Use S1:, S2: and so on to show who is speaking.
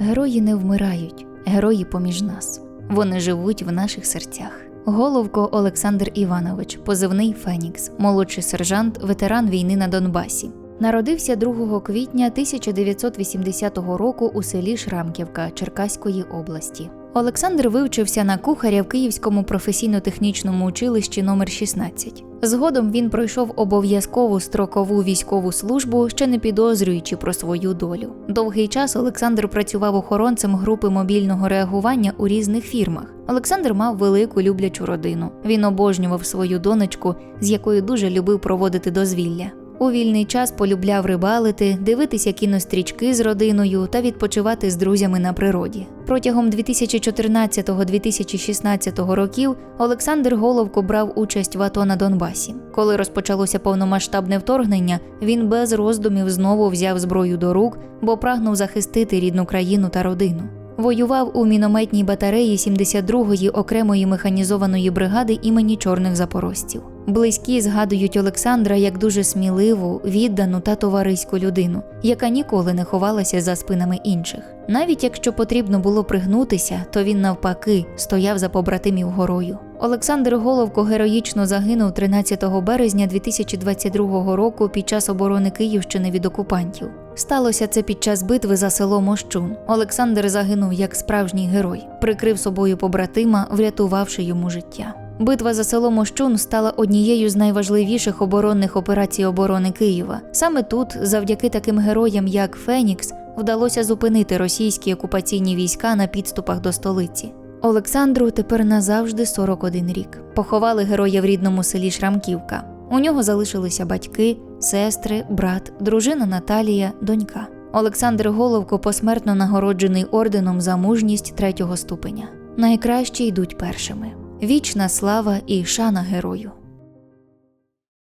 S1: Герої не вмирають, герої поміж нас. Вони живуть в наших серцях. Головко Олександр Іванович, позивний Фенікс, молодший сержант, ветеран війни на Донбасі. Народився 2 квітня 1980 року у селі Шрамківка Черкаської області. Олександр вивчився на кухаря в Київському професійно-технічному училищі номер 16. Згодом він пройшов обов'язкову строкову військову службу, ще не підозрюючи про свою долю. Довгий час Олександр працював охоронцем групи мобільного реагування у різних фірмах. Олександр мав велику люблячу родину. Він обожнював свою донечку, з якою дуже любив проводити дозвілля. У вільний час полюбляв рибалити, дивитися кінострічки з родиною та відпочивати з друзями на природі. Протягом 2014-2016 років Олександр Головко брав участь в АТО на Донбасі. Коли розпочалося повномасштабне вторгнення, він без роздумів знову взяв зброю до рук, бо прагнув захистити рідну країну та родину. Воював у мінометній батареї 72-ї окремої механізованої бригади імені чорних запорожців. Близькі згадують Олександра як дуже сміливу, віддану та товариську людину, яка ніколи не ховалася за спинами інших. Навіть якщо потрібно було пригнутися, то він навпаки стояв за побратимів горою. Олександр Головко героїчно загинув 13 березня 2022 року під час оборони Київщини від окупантів. Сталося це під час битви за село Мощун. Олександр загинув як справжній герой, прикрив собою побратима, врятувавши йому життя. Битва за село Мощун стала однією з найважливіших оборонних операцій оборони Києва. Саме тут, завдяки таким героям, як Фенікс, вдалося зупинити російські окупаційні війська на підступах до столиці. Олександру тепер назавжди 41 рік. Поховали героя в рідному селі Шрамківка. У нього залишилися батьки, сестри, брат, дружина Наталія, донька. Олександр Головко посмертно нагороджений орденом за мужність третього ступеня. Найкращі йдуть першими. Вічна слава і шана герою.